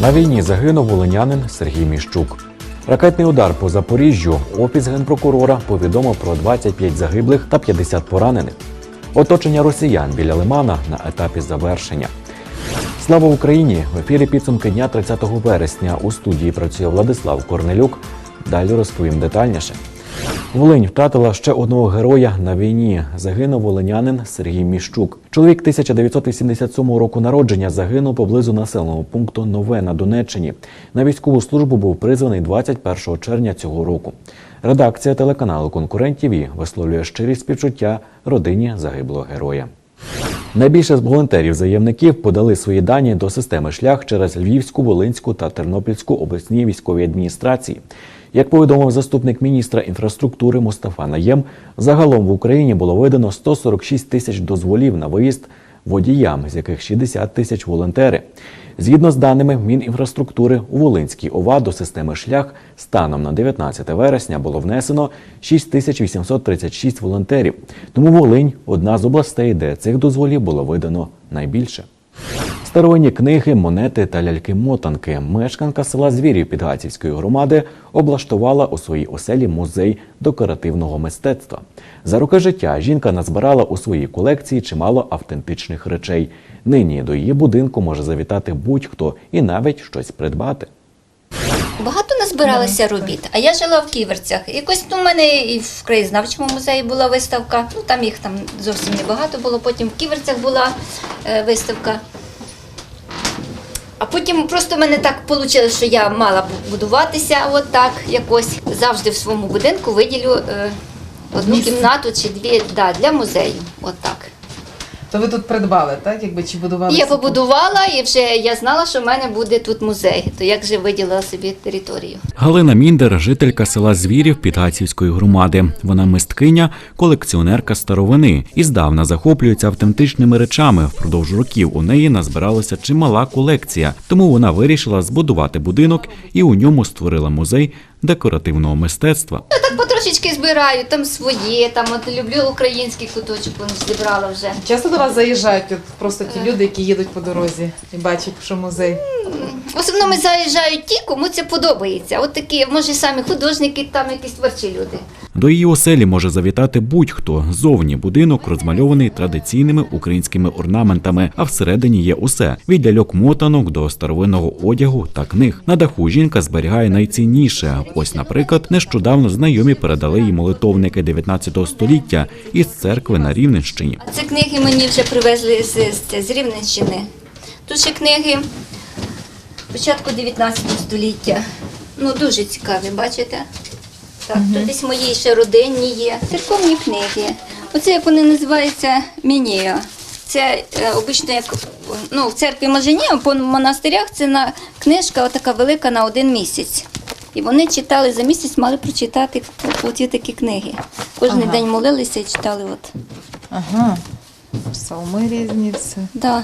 На війні загинув волинянин Сергій Міщук. Ракетний удар по Запоріжжю. Офіс генпрокурора повідомив про 25 загиблих та 50 поранених. Оточення росіян біля Лимана на етапі завершення. Слава Україні! В ефірі підсумки дня 30 вересня у студії працює Владислав Корнелюк. Далі розповім детальніше. Волинь втратила ще одного героя на війні. Загинув волинянин Сергій Міщук. Чоловік 1987 року народження загинув поблизу населеного пункту Нове на Донеччині. На військову службу був призваний 21 червня цього року. Редакція телеканалу Конкурент ТІВІ висловлює щирі співчуття родині загиблого героя. Найбільше з волонтерів-заявників подали свої дані до системи шлях через Львівську, Волинську та Тернопільську обласні військові адміністрації. Як повідомив заступник міністра інфраструктури Мустафа Наєм, загалом в Україні було видано 146 тисяч дозволів на виїзд водіям, з яких 60 тисяч волонтери. Згідно з даними Мінінфраструктури, у Волинській ОВА до системи шлях станом на 19 вересня було внесено 6836 волонтерів. Тому Волинь одна з областей, де цих дозволів було видано найбільше. Старовинні книги, монети та ляльки-мотанки. Мешканка села Звірів Підгацівської громади облаштувала у своїй оселі музей декоративного мистецтва. За роки життя жінка назбирала у своїй колекції чимало автентичних речей. Нині до її будинку може завітати будь-хто і навіть щось придбати. Багато назбиралося робіт, а я жила в Ківерцях. Якось ну, у мене і в краєзнавчому музеї була виставка. Ну там їх там зовсім небагато було. Потім в Ківерцях була е, виставка. А потім просто в мене так вийшло, що я мала будуватися от так якось. Завжди в своєму будинку виділю е, одну кімнату чи дві да, для музею. От так. То ви тут придбали, так? Якби чи будували? Я побудувала і вже я знала, що в мене буде тут музей. То як же виділила собі територію. Галина Міндер, жителька села Звірів Підгацівської громади. Вона мисткиня, колекціонерка старовини і здавна захоплюється автентичними речами. Впродовж років у неї назбиралася чимала колекція, тому вона вирішила збудувати будинок і у ньому створила музей декоративного мистецтва. Я так потрошечки збираю, там своє, там от люблю український куточок, он зібрала вже. Часто до вас заїжджають от просто ті люди, які їдуть по дорозі і бачать, що музей. В основному заїжджають ті, кому це подобається. От такі, може, самі художники, там якісь творчі люди. До її оселі може завітати будь-хто. Зовні будинок розмальований традиційними українськими орнаментами, а всередині є усе від ляльок мотанок до старовинного одягу та книг. На даху жінка зберігає найцінніше. Ось, наприклад, нещодавно знайомі передали їй молитовники 19 століття із церкви на Рівненщині. Ці книги мені вже привезли з, з, з Рівненщини. Тут ще книги початку 19 століття. Ну, дуже цікаві, бачите? Так, тут десь мої ще родинні є. Церковні книги. Оце як вони називаються Мінія. Це е, обично як ну, в церкві може ні, а по монастирях це на книжка така велика на один місяць. І вони читали за місяць, мали прочитати оті такі книги. Кожен Ага. день молилися і читали. От. Ага. Псалми різні, все. Да.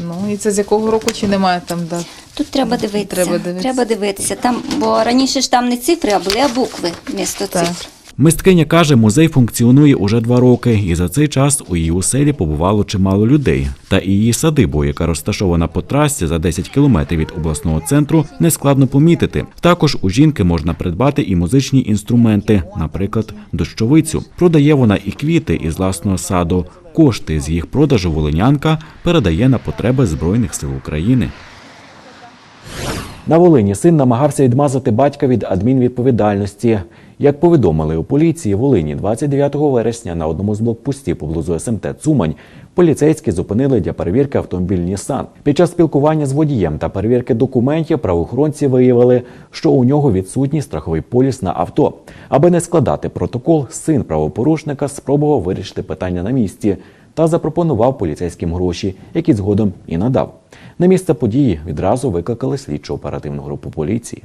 Ну і це з якого року чи немає там дат? Тут треба дивитися. Треба дивитися. Треба дивитися. Там, бо раніше ж там не цифри, а були а букви вмісто Так. цифр. Мисткиня каже, музей функціонує уже два роки, і за цей час у її оселі побувало чимало людей. Та і її садибу, яка розташована по трасі за 10 кілометрів від обласного центру, не складно помітити. Також у жінки можна придбати і музичні інструменти, наприклад, дощовицю. Продає вона і квіти із власного саду. Кошти з їх продажу волинянка передає на потреби Збройних сил України. На Волині син намагався відмазати батька від адмінвідповідальності. Як повідомили у поліції Волині 29 вересня на одному з блокпостів поблизу СМТ Цумань, поліцейські зупинили для перевірки автомобіль Нісан. Під час спілкування з водієм та перевірки документів правоохоронці виявили, що у нього відсутній страховий поліс на авто. Аби не складати протокол, син правопорушника спробував вирішити питання на місці та запропонував поліцейським гроші, які згодом і надав. На місце події відразу викликали слідчу оперативну групу поліції.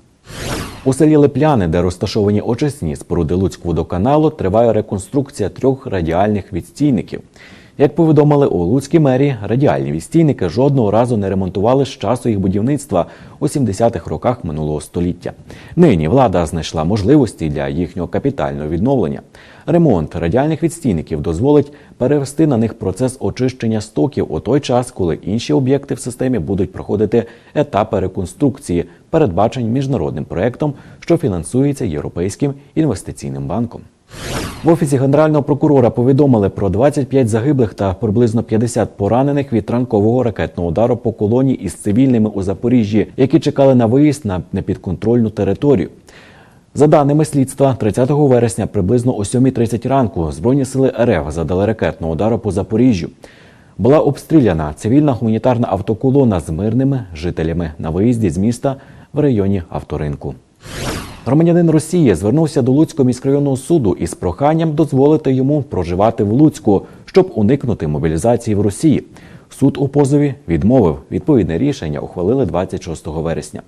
У селі Лепляни, де розташовані очисні споруди Луцького водоканалу, триває реконструкція трьох радіальних відстійників. Як повідомили у Луцькій мерії, радіальні відстійники жодного разу не ремонтували з часу їх будівництва у 70-х роках минулого століття. Нині влада знайшла можливості для їхнього капітального відновлення. Ремонт радіальних відстійників дозволить перевести на них процес очищення стоків у той час, коли інші об'єкти в системі будуть проходити етапи реконструкції, передбачені міжнародним проектом, що фінансується Європейським інвестиційним банком. В офісі генерального прокурора повідомили про 25 загиблих та приблизно 50 поранених від ранкового ракетного удару по колоні із цивільними у Запоріжжі, які чекали на виїзд на непідконтрольну територію. За даними слідства, 30 вересня приблизно о 7.30 ранку Збройні сили РФ задали ракетного удару по Запоріжжю. Була обстріляна цивільна гуманітарна автоколона з мирними жителями на виїзді з міста в районі авторинку. Громадянин Росії звернувся до Луцького міськрайонного суду із проханням дозволити йому проживати в Луцьку, щоб уникнути мобілізації в Росії. Суд у позові відмовив. Відповідне рішення ухвалили 26 вересня.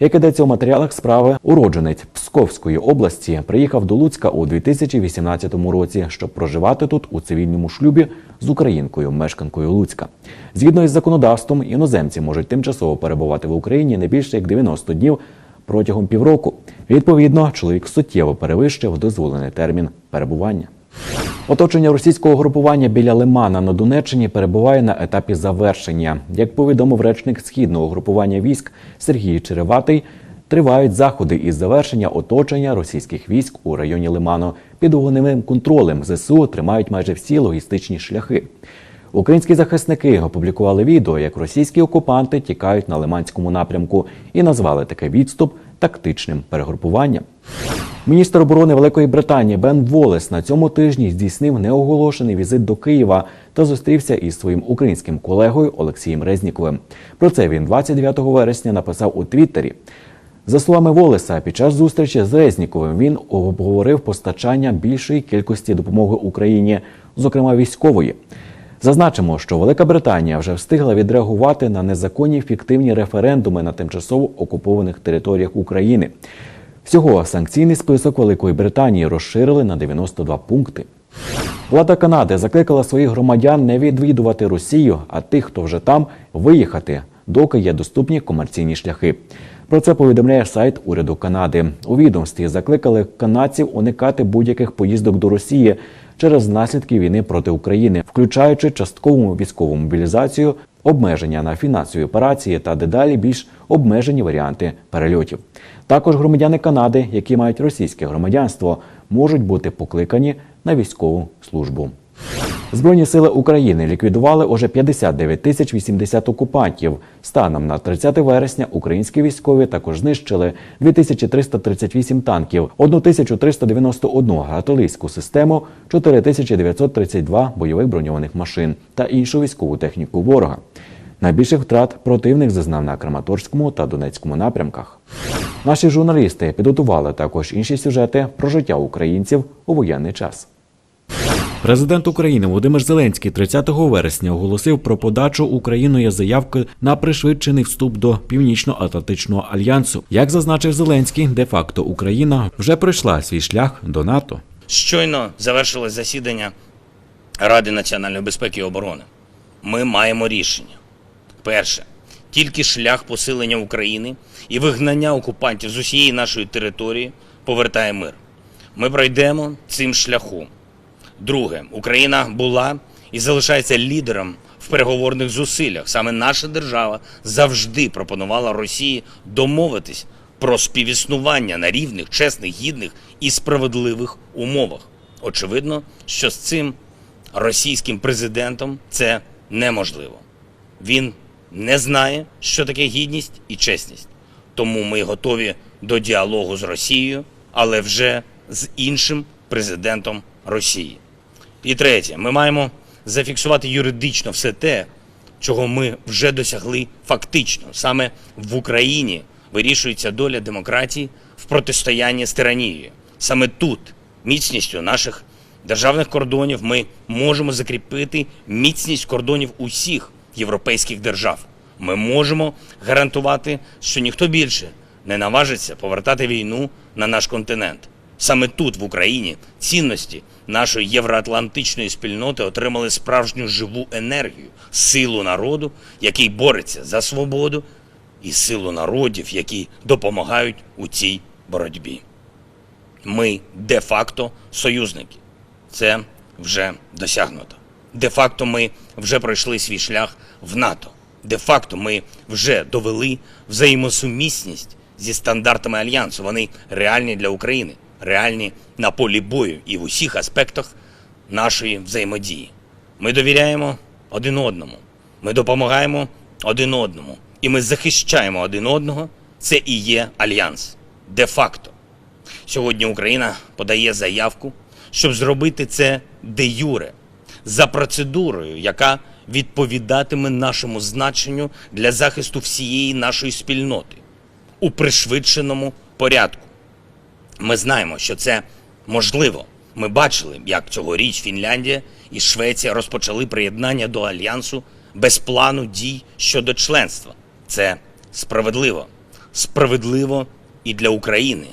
Як ідеться у матеріалах справи, уродженець Псковської області приїхав до Луцька у 2018 році, щоб проживати тут у цивільному шлюбі з українкою, мешканкою Луцька. Згідно із законодавством, іноземці можуть тимчасово перебувати в Україні не більше як 90 днів протягом півроку. Відповідно, чоловік суттєво перевищив дозволений термін перебування. Оточення російського групування біля Лимана на Донеччині перебуває на етапі завершення. Як повідомив речник східного групування військ Сергій Череватий, тривають заходи із завершення оточення російських військ у районі Лиману. Під вогневим контролем ЗСУ тримають майже всі логістичні шляхи. Українські захисники опублікували відео, як російські окупанти тікають на Лиманському напрямку і назвали такий відступ тактичним перегрупуванням. Міністр оборони Великої Британії Бен Волес на цьому тижні здійснив неоголошений візит до Києва та зустрівся із своїм українським колегою Олексієм Резніковим. Про це він 29 вересня написав у Твіттері. За словами Волеса, під час зустрічі з Резніковим він обговорив постачання більшої кількості допомоги Україні, зокрема військової. Зазначимо, що Велика Британія вже встигла відреагувати на незаконні фіктивні референдуми на тимчасово окупованих територіях України. Всього санкційний список Великої Британії розширили на 92 пункти. Влада Канади закликала своїх громадян не відвідувати Росію, а тих, хто вже там, виїхати, доки є доступні комерційні шляхи. Про це повідомляє сайт уряду Канади. У відомстві закликали канадців уникати будь-яких поїздок до Росії через наслідки війни проти України, включаючи часткову військову мобілізацію, обмеження на фінансові операції та дедалі більш обмежені варіанти перельотів. Також громадяни Канади, які мають російське громадянство, можуть бути покликані на військову службу. Збройні сили України ліквідували уже 59 тисяч 80 окупантів. Станом на 30 вересня українські військові також знищили 2338 танків, 1391 артилерійську систему, 4932 бойових броньованих машин та іншу військову техніку ворога. Найбільших втрат противник зазнав на Краматорському та Донецькому напрямках. Наші журналісти підготували також інші сюжети про життя українців у воєнний час. Президент України Володимир Зеленський 30 вересня оголосив про подачу Україною заявки на пришвидшений вступ до Північно-Атлантичного альянсу. Як зазначив Зеленський, де-факто Україна вже пройшла свій шлях до НАТО. Щойно завершилось засідання Ради національної безпеки і оборони. Ми маємо рішення. Перше, тільки шлях посилення України і вигнання окупантів з усієї нашої території повертає мир. Ми пройдемо цим шляхом. Друге, Україна була і залишається лідером в переговорних зусиллях. Саме наша держава завжди пропонувала Росії домовитись про співіснування на рівних, чесних, гідних і справедливих умовах. Очевидно, що з цим російським президентом це неможливо. Він не знає, що таке гідність і чесність. Тому ми готові до діалогу з Росією, але вже з іншим президентом Росії. І третє, ми маємо зафіксувати юридично все те, чого ми вже досягли фактично. Саме в Україні вирішується доля демократії в протистоянні з тиранією. Саме тут, міцністю наших державних кордонів, ми можемо закріпити міцність кордонів усіх європейських держав. Ми можемо гарантувати, що ніхто більше не наважиться повертати війну на наш континент. Саме тут, в Україні, цінності нашої євроатлантичної спільноти отримали справжню живу енергію, силу народу, який бореться за свободу, і силу народів, які допомагають у цій боротьбі. Ми де-факто союзники. Це вже досягнуто. Де-факто ми вже пройшли свій шлях в НАТО. Де-факто ми вже довели взаємосумісність зі стандартами альянсу. Вони реальні для України, реальні на полі бою і в усіх аспектах нашої взаємодії. Ми довіряємо один одному, ми допомагаємо один одному, і ми захищаємо один одного. Це і є альянс. Де-факто. Сьогодні Україна подає заявку, щоб зробити це де юре, за процедурою, яка відповідатиме нашому значенню для захисту всієї нашої спільноти у пришвидшеному порядку. Ми знаємо, що це можливо. Ми бачили, як цьогоріч Фінляндія і Швеція розпочали приєднання до альянсу без плану дій щодо членства. Це справедливо. Справедливо і для України.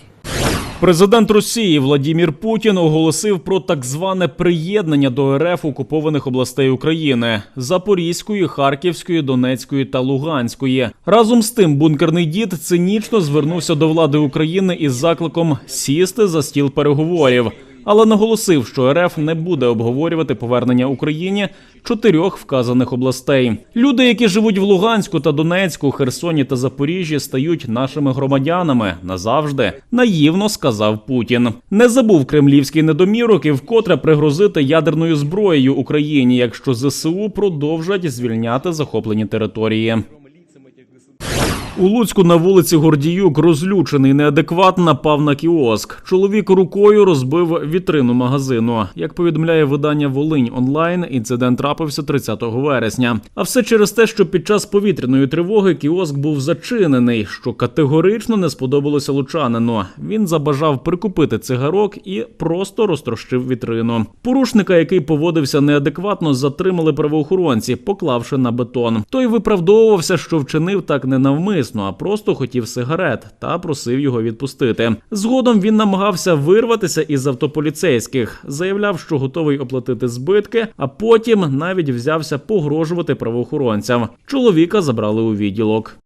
Президент Росії Владімір Путін оголосив про так зване приєднання до РФ окупованих областей України Запорізької, Харківської, Донецької та Луганської. Разом з тим, бункерний дід цинічно звернувся до влади України із закликом сісти за стіл переговорів. Але наголосив, що РФ не буде обговорювати повернення Україні чотирьох вказаних областей. Люди, які живуть в Луганську та Донецьку, Херсоні та Запоріжжі, стають нашими громадянами назавжди. Наївно сказав Путін. Не забув кремлівський недомірок і вкотре пригрозити ядерною зброєю Україні, якщо ЗСУ продовжать звільняти захоплені території. У Луцьку на вулиці Гордіюк розлючений неадекват напав на кіоск. Чоловік рукою розбив вітрину магазину. Як повідомляє видання Волинь онлайн, інцидент трапився 30 вересня. А все через те, що під час повітряної тривоги кіоск був зачинений, що категорично не сподобалося лучанину. Він забажав прикупити цигарок і просто розтрощив вітрину. Порушника, який поводився неадекватно, затримали правоохоронці, поклавши на бетон. Той виправдовувався, що вчинив так ненавмисно, а просто хотів сигарет та просив його відпустити. Згодом він намагався вирватися із автополіцейських, заявляв, що готовий оплатити збитки, а потім навіть взявся погрожувати правоохоронцям. Чоловіка забрали у відділок.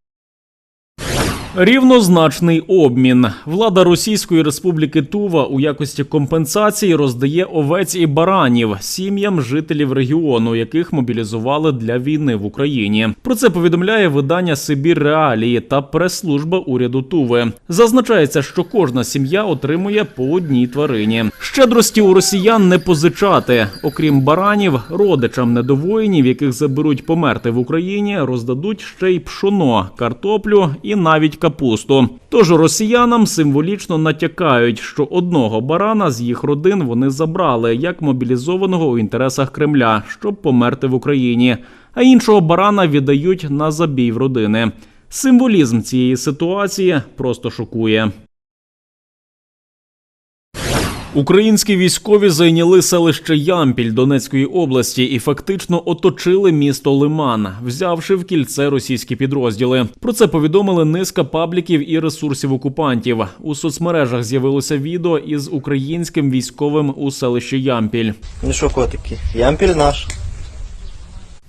Рівнозначний обмін. Влада Російської Республіки Тува у якості компенсації роздає овець і баранів сім'ям жителів регіону, яких мобілізували для війни в Україні. Про це повідомляє видання Сибір Реалії та прес-служба уряду Туви. Зазначається, що кожна сім'я отримує по одній тварині. Щедрості у росіян не позичати. Окрім баранів, родичам недовоїнів, яких заберуть померти в Україні, роздадуть ще й пшоно, картоплю і навіть капусту. Тож росіянам символічно натякають, що одного барана з їх родин вони забрали як мобілізованого у інтересах Кремля, щоб померти в Україні, а іншого барана віддають на забій в родини. Символізм цієї ситуації просто шокує. Українські військові зайняли селище Ямпіль Донецької області і фактично оточили місто Лиман, взявши в кільце російські підрозділи. Про це повідомили низка пабліків і ресурсів окупантів. У соцмережах з'явилося відео із українським військовим у селищі Ямпіль. Ну що, котики, ямпіль наш.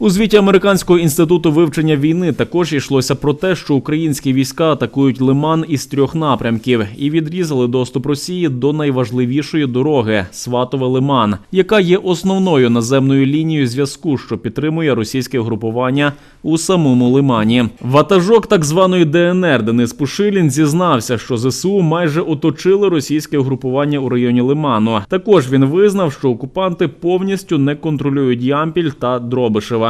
У звіті Американського інституту вивчення війни також йшлося про те, що українські війська атакують Лиман із трьох напрямків і відрізали доступ Росії до найважливішої дороги Сватове Лиман, яка є основною наземною лінією зв'язку, що підтримує російське групування у самому Лимані. Ватажок так званої ДНР Денис Пушилін зізнався, що ЗСУ майже оточили російське угрупування у районі Лиману. Також він визнав, що окупанти повністю не контролюють Ямпіль та Дробишева.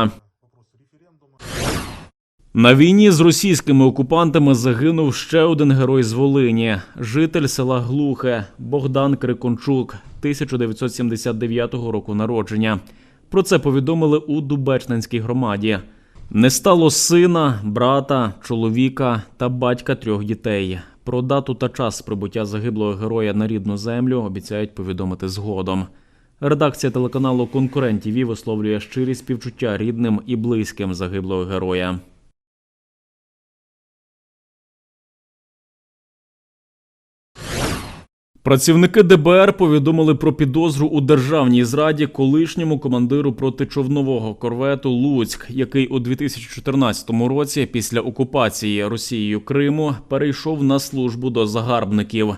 На війні з російськими окупантами загинув ще один герой з Волині, житель села Глухе Богдан Крикончук, 1979 року народження. Про це повідомили у Дубечненській громаді. Не стало сина, брата, чоловіка та батька трьох дітей. Про дату та час прибуття загиблого героя на рідну землю обіцяють повідомити згодом. Редакція телеканалу Конкурент ТІВІ висловлює щирі співчуття рідним і близьким загиблого героя. Працівники ДБР повідомили про підозру у державній зраді колишньому командиру протичовнового корвету Луцьк, який у 2014 році, після окупації Росією Криму, перейшов на службу до загарбників.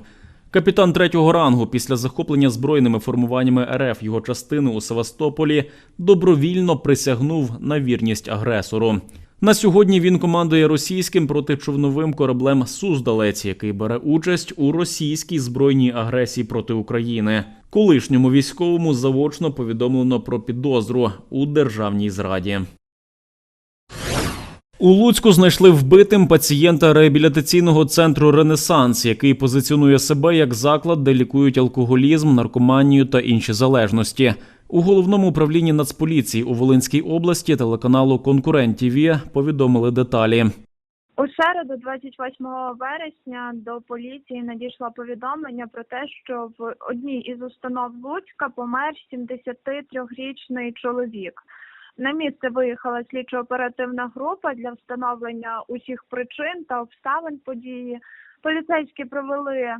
Капітан третього рангу після захоплення збройними формуваннями РФ його частини у Севастополі добровільно присягнув на вірність агресору. На сьогодні він командує російським протичовновим кораблем Суздалець, який бере участь у російській збройній агресії проти України. Колишньому військовому заочно повідомлено про підозру у державній зраді. У Луцьку знайшли вбитим пацієнта реабілітаційного центру Ренесанс, який позиціонує себе як заклад, де лікують алкоголізм, наркоманію та інші залежності. У головному управлінні Нацполіції у Волинській області телеканалу Конкурент ТІВІ повідомили деталі. У середу, 28 вересня, до поліції надійшло повідомлення про те, що в одній із установ Луцька помер 73-річний чоловік. На місце виїхала слідчо-оперативна група для встановлення усіх причин та обставин події. Поліцейські провели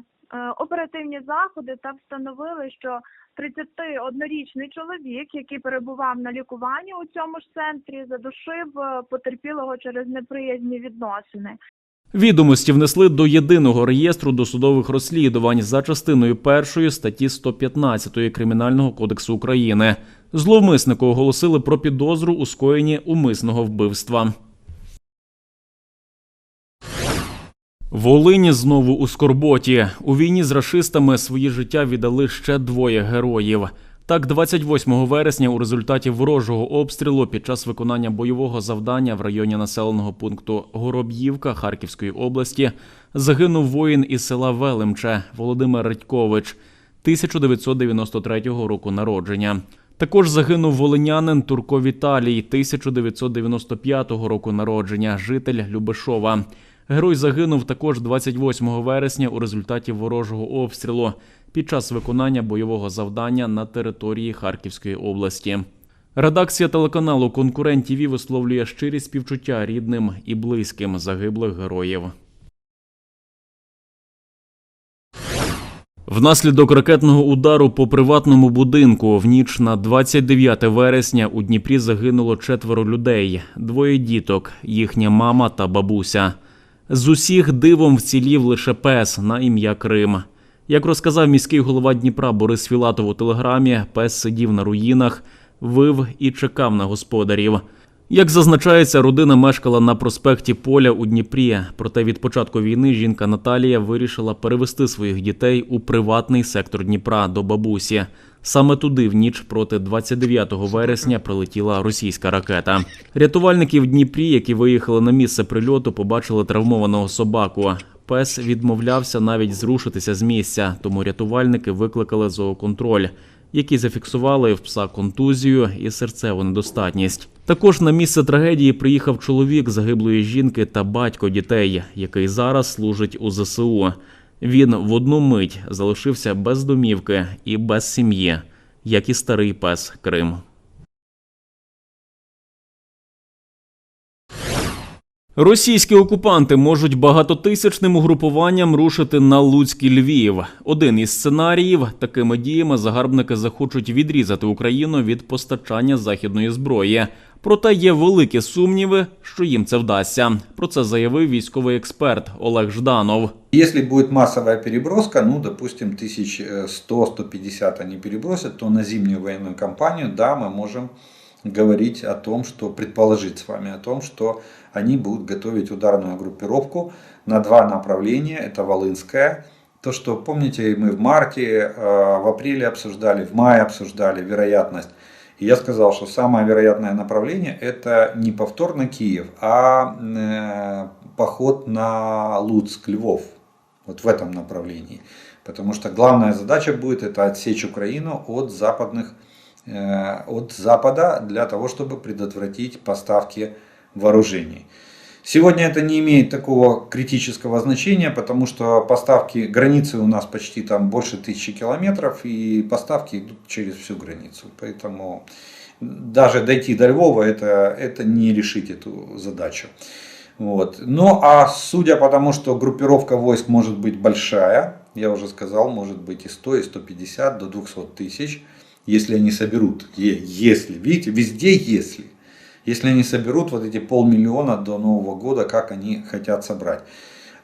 оперативні заходи та встановили, що 31-річний чоловік, який перебував на лікуванні у цьому ж центрі, задушив е, потерпілого через неприязні відносини. Відомості внесли до єдиного реєстру досудових розслідувань за частиною першої статті 115 Кримінального кодексу України. Зловмиснику оголосили про підозру у скоєнні умисного вбивства. Волині знову у скорботі. У війні з рашистами свої життя віддали ще двоє героїв. Так, 28 вересня у результаті ворожого обстрілу під час виконання бойового завдання в районі населеного пункту Гороб'ївка Харківської області загинув воїн із села Велимче Володимир Редькович 1993 року народження. Також загинув волинянин Турко Віталій 1995 року народження, житель Любешова. Герой загинув також 28 вересня у результаті ворожого обстрілу під час виконання бойового завдання на території Харківської області. Редакція телеканалу Конкурент ТІВІ висловлює щирі співчуття рідним і близьким загиблих героїв. Внаслідок ракетного удару по приватному будинку в ніч на 29 вересня у Дніпрі загинуло четверо людей: двоє діток, їхня мама та бабуся. З усіх дивом вцілів лише пес на ім'я Крим. Як розказав міський голова Дніпра Борис Філатов у телеграмі, пес сидів на руїнах, вив і чекав на господарів. Як зазначається, родина мешкала на проспекті Поля у Дніпрі. Проте від початку війни жінка Наталія вирішила перевести своїх дітей у приватний сектор Дніпра до бабусі. Саме туди в ніч проти 29 вересня прилетіла російська ракета. Рятувальники в Дніпрі, які виїхали на місце прильоту, побачили травмованого собаку. Пес відмовлявся навіть зрушитися з місця, тому рятувальники викликали зооконтроль, які зафіксували в пса контузію і серцеву недостатність. Також на місце трагедії приїхав чоловік загиблої жінки та батько дітей, який зараз служить у ЗСУ. Він в одну мить залишився без домівки і без сім'ї, як і старий пес Крим. Російські окупанти можуть багатотисячним угрупуванням рушити на Луцький Львів. Один із сценаріїв такими діями загарбники захочуть відрізати Україну від постачання західної зброї. Проте є великі сумніви, що їм це вдасться. Про це заявив військовий експерт Олег Жданов. Если будет массовая переброска, ну, допустим, 1100-150 они перебросят, то на зимнюю военную кампанию, да, мы можем говорить о том, что предположить с вами о том, что они будут готовить ударную группировку на два направления. Это Волынская. То, что, помните, мы в марте, э, в апреле обсуждали, в мае обсуждали вероятность. И я сказал, что самое вероятное направление это не повторно Киев, а э, поход на Луцк, Львов. Вот в этом направлении. Потому что главная задача будет это отсечь Украину от западных э, от Запада для того, чтобы предотвратить поставки вооружений. Сегодня это не имеет такого критического значения, потому что поставки, границы у нас почти там больше тысячи километров, и поставки идут через всю границу. Поэтому даже дойти до Львова это, это не решить эту задачу. Вот. Ну а судя по тому, что группировка войск может быть большая, я уже сказал, может быть и 100, и 150, до 200 тысяч, если они соберут, если, видите, везде если. Если они соберут вот эти полмиллиона до Нового года, как они хотят собрать,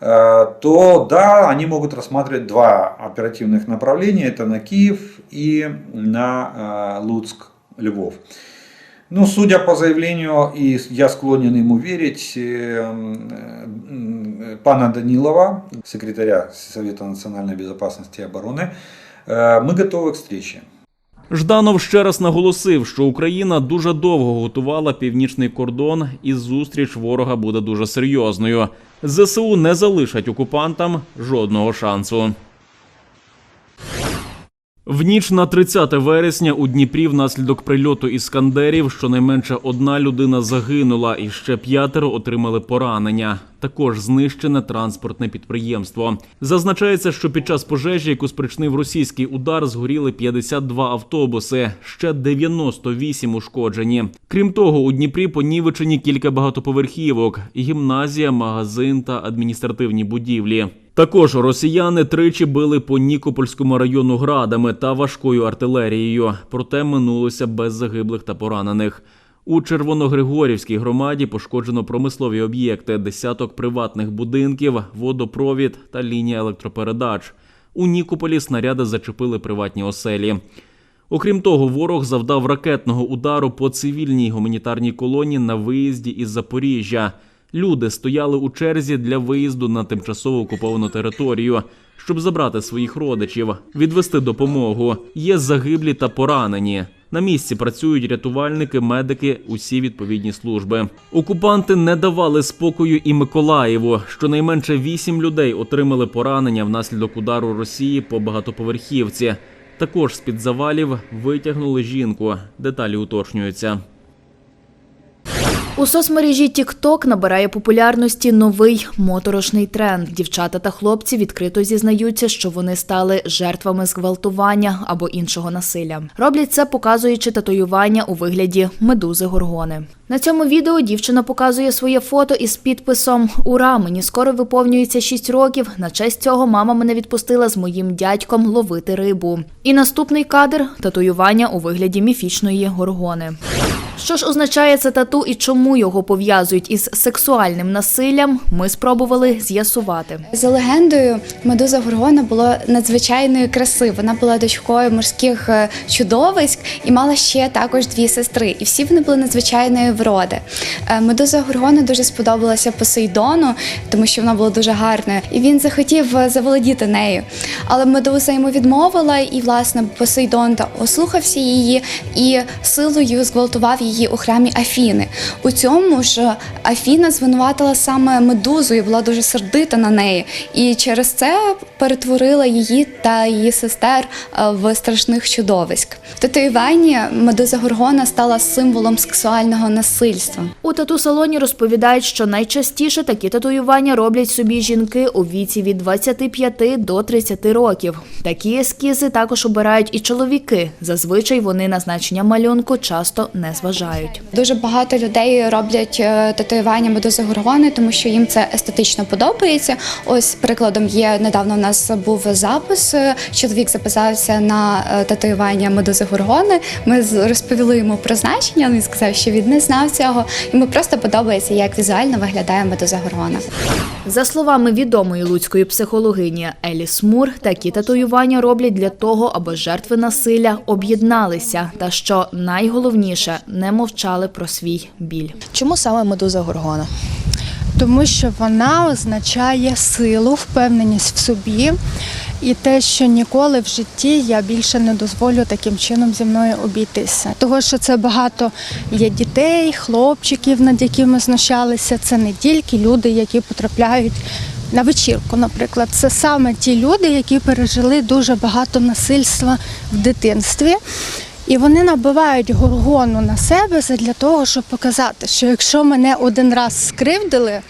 э, то да, они могут рассматривать два оперативных направления. Это на Киев и на э, Луцк, Львов. Ну, судя по заявлению, и я склонен ему верить, э, пана Данилова, секретаря Совета национальной безопасности и обороны, мы готовы к встрече. Жданов ще раз наголосив, що Україна дуже довго готувала північний кордон, і зустріч ворога буде дуже серйозною. ЗСУ не залишать окупантам жодного шансу. В ніч на 30 вересня у Дніпрі внаслідок прильоту іскандерів щонайменше одна людина загинула, і ще п'ятеро отримали поранення. Також знищене транспортне підприємство. Зазначається, що під час пожежі, яку спричинив російський удар, згоріли 52 автобуси, ще 98 ушкоджені. Крім того, у Дніпрі понівечені кілька багатоповерхівок, гімназія, магазин та адміністративні будівлі. Також росіяни тричі били по Нікопольському району градами та важкою артилерією, проте минулося без загиблих та поранених. У Червоногригорівській громаді пошкоджено промислові об'єкти, десяток приватних будинків, водопровід та лінія електропередач. У Нікополі снаряди зачепили приватні оселі. Окрім того, ворог завдав ракетного удару по цивільній гуманітарній колоні на виїзді із Запоріжжя. Люди стояли у черзі для виїзду на тимчасово окуповану територію, щоб забрати своїх родичів, відвести допомогу. Є загиблі та поранені. На місці працюють рятувальники, медики, усі відповідні служби. Окупанти не давали спокою і Миколаєву. Щонайменше вісім людей отримали поранення внаслідок удару Росії по багатоповерхівці. Також з під завалів витягнули жінку. Деталі уточнюються. У соцмережі TikTok набирає популярності новий моторошний тренд. Дівчата та хлопці відкрито зізнаються, що вони стали жертвами зґвалтування або іншого насилля. Роблять це, показуючи татуювання у вигляді медузи горгони. На цьому відео дівчина показує своє фото із підписом Ура! Мені скоро виповнюється 6 років. На честь цього мама мене відпустила з моїм дядьком ловити рибу. І наступний кадр татуювання у вигляді міфічної горгони. Що ж означає це тату і чому його пов'язують із сексуальним насиллям, ми спробували з'ясувати. За легендою, медуза Горгона була надзвичайної краси. Вона була дочкою морських е, чудовиськ і мала ще також дві сестри. І всі вони були надзвичайної вроди. Е, Медуза Горгона дуже сподобалася Посейдону, тому що вона була дуже гарною, і він захотів е, заволодіти нею. Але медуза йому відмовила, і власне Посейдон ослухався її і силою зґвалтував її у храмі Афіни. У цьому ж Афіна звинуватила саме медузу і була дуже сердита на неї. І через це перетворила її та її сестер е, в страшних чудовиськ. В татуюванні медуза Горгона стала символом сексуального насильства. У тату-салоні розповідають, що найчастіше такі татуювання роблять собі жінки у віці від 25 до 30 років. Такі ескізи також обирають і чоловіки. Зазвичай вони на значення малюнку часто не зважають. Дуже багато людей роблять е, татуювання медузи Горгони, тому що їм це естетично подобається. Ось прикладом є недавно. У нас був запис. е, Чоловік записався на е, татуювання медузи Горгони. Ми розповіли йому про значення. Він сказав, що він не знав цього. Йому просто подобається, як візуально виглядає медуза Горгона. За словами відомої луцької психологині Еліс Мур, такі татуювання роблять для того, аби жертви насилля об'єдналися, та що найголовніше не мовчали про свій біль. Чому саме медуза Горгона? Тому що вона означає силу, впевненість в собі і те, що ніколи в житті я більше не дозволю таким чином зі мною обійтися. Того, що це багато є дітей, хлопчиків, над якими знущалися. Це не тільки люди, які потрапляють. На вечірку, наприклад, це саме ті люди, які пережили дуже багато насильства в дитинстві. І вони набивають горгону на себе для того, щоб показати, що якщо мене один раз скривдили,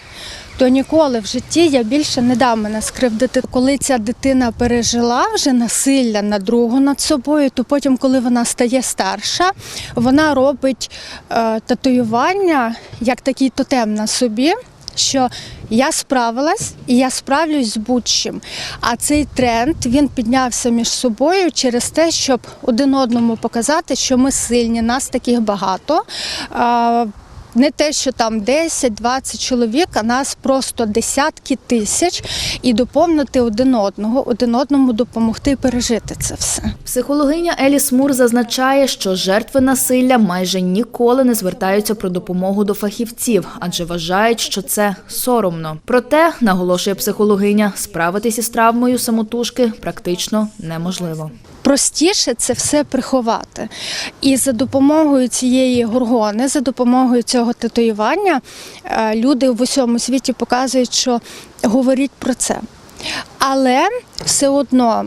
то ніколи в житті я більше не дам мене скривдити. Коли ця дитина пережила вже насилля на другу над собою, то потім, коли вона стає старша, вона робить е, татуювання як такий тотем на собі. Що я справилась і я справлюсь з будь-чим. А цей тренд він піднявся між собою через те, щоб один одному показати, що ми сильні, нас таких багато. Не те, що там 10-20 чоловік, а нас просто десятки тисяч, і доповнити один одного, один одному допомогти пережити це все. Психологиня Еліс Мур зазначає, що жертви насилля майже ніколи не звертаються про допомогу до фахівців, адже вважають, що це соромно. Проте, наголошує психологиня, справитись із травмою самотужки практично неможливо. Простіше це все приховати. І за допомогою цієї горгони, за допомогою цього татуювання, е, люди в усьому світі показують, що говоріть про це. Але все одно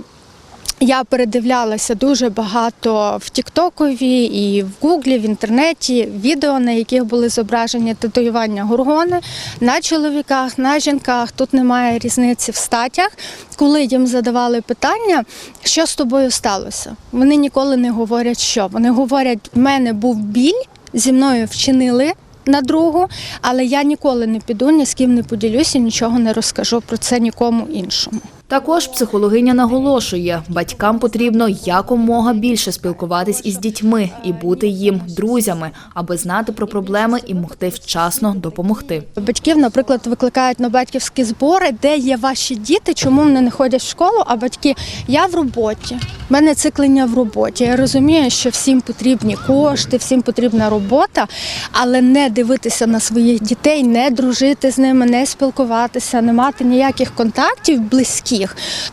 я передивлялася дуже багато в Тіктокові і в Гуглі, в інтернеті відео, на яких були зображені татуювання горгони на чоловіках, на жінках. Тут немає різниці в статях. Коли їм задавали питання, що з тобою сталося, вони ніколи не говорять, що вони говорять: в мене був біль, зі мною вчинили. На другу, але я ніколи не піду, ні з ким не поділюся, нічого не розкажу про це нікому іншому. Також психологиня наголошує, батькам потрібно якомога більше спілкуватись із дітьми і бути їм друзями, аби знати про проблеми і могти вчасно допомогти. Батьків, наприклад, викликають на батьківські збори, де є ваші діти, чому вони не ходять в школу, а батьки я в роботі. в мене циклення в роботі. Я розумію, що всім потрібні кошти, всім потрібна робота, але не дивитися на своїх дітей, не дружити з ними, не спілкуватися, не мати ніяких контактів близьких,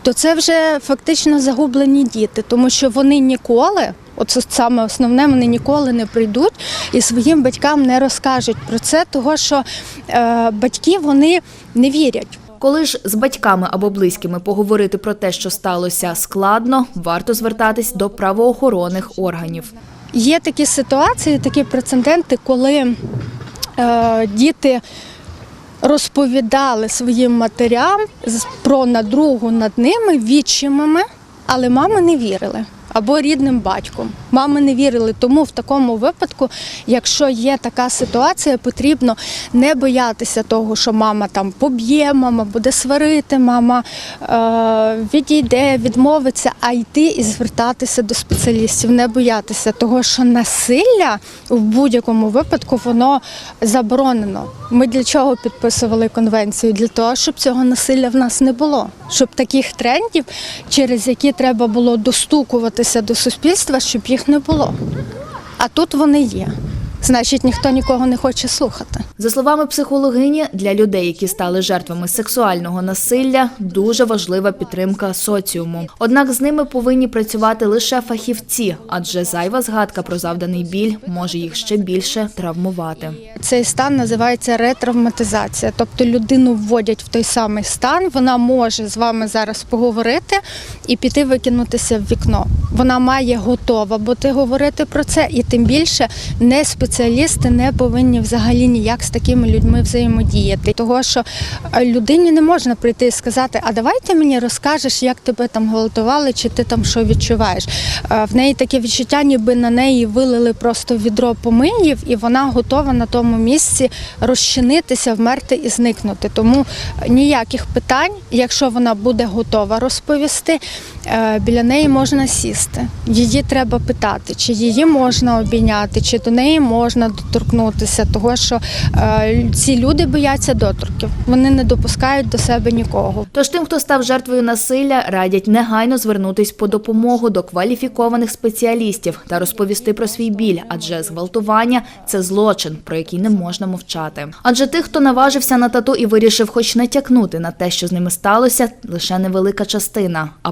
то це вже фактично загублені діти, тому що вони ніколи. Оце саме основне, вони ніколи не прийдуть і своїм батькам не розкажуть про це, того що е, батьки вони не вірять. Коли ж з батьками або близькими поговорити про те, що сталося складно, варто звертатись до правоохоронних органів. Є такі ситуації, такі прецеденти, коли е, діти розповідали своїм матерям про надругу над ними відчимами, але мами не вірили. Або рідним батьком. Мами не вірили. Тому в такому випадку, якщо є така ситуація, потрібно не боятися того, що мама там поб'є, мама буде сварити, мама е, відійде, відмовиться, а йти і звертатися до спеціалістів, не боятися того, що насилля в будь-якому випадку воно заборонено. Ми для чого підписували конвенцію? Для того, щоб цього насилля в нас не було, щоб таких трендів, через які треба було достукуватися до суспільства, щоб їх не було. А тут вони є. Значить, ніхто нікого не хоче слухати. За словами психологині, для людей, які стали жертвами сексуального насилля, дуже важлива підтримка соціуму. Однак з ними повинні працювати лише фахівці, адже зайва згадка про завданий біль може їх ще більше травмувати. Цей стан називається ретравматизація. Тобто людину вводять в той самий стан, вона може з вами зараз поговорити і піти викинутися в вікно. Вона має готова бути говорити про це, і тим більше не спеціалісти не повинні взагалі ніяк з такими людьми взаємодіяти. Того що е, людині не можна прийти і сказати, а давайте мені розкажеш, як тебе там гвалтували, чи ти там що відчуваєш. Е, В неї таке відчуття, ніби на неї вилили просто відро помиїв, і вона готова на тому місці розчинитися, вмерти і зникнути. Тому ніяких питань, якщо вона буде готова розповісти, е, біля неї можна сісти. Її треба питати, чи її можна обійняти, чи до неї можна доторкнутися, того що е, ці люди бояться доторків. Вони не допускають до себе нікого. Тож тим, хто став жертвою насилля, радять негайно звернутись по допомогу до кваліфікованих спеціалістів та розповісти про свій біль, адже зґвалтування це злочин, про який не можна мовчати. Адже тих, хто наважився на тату і вирішив, хоч натякнути на те, що з ними сталося, лише невелика частина, а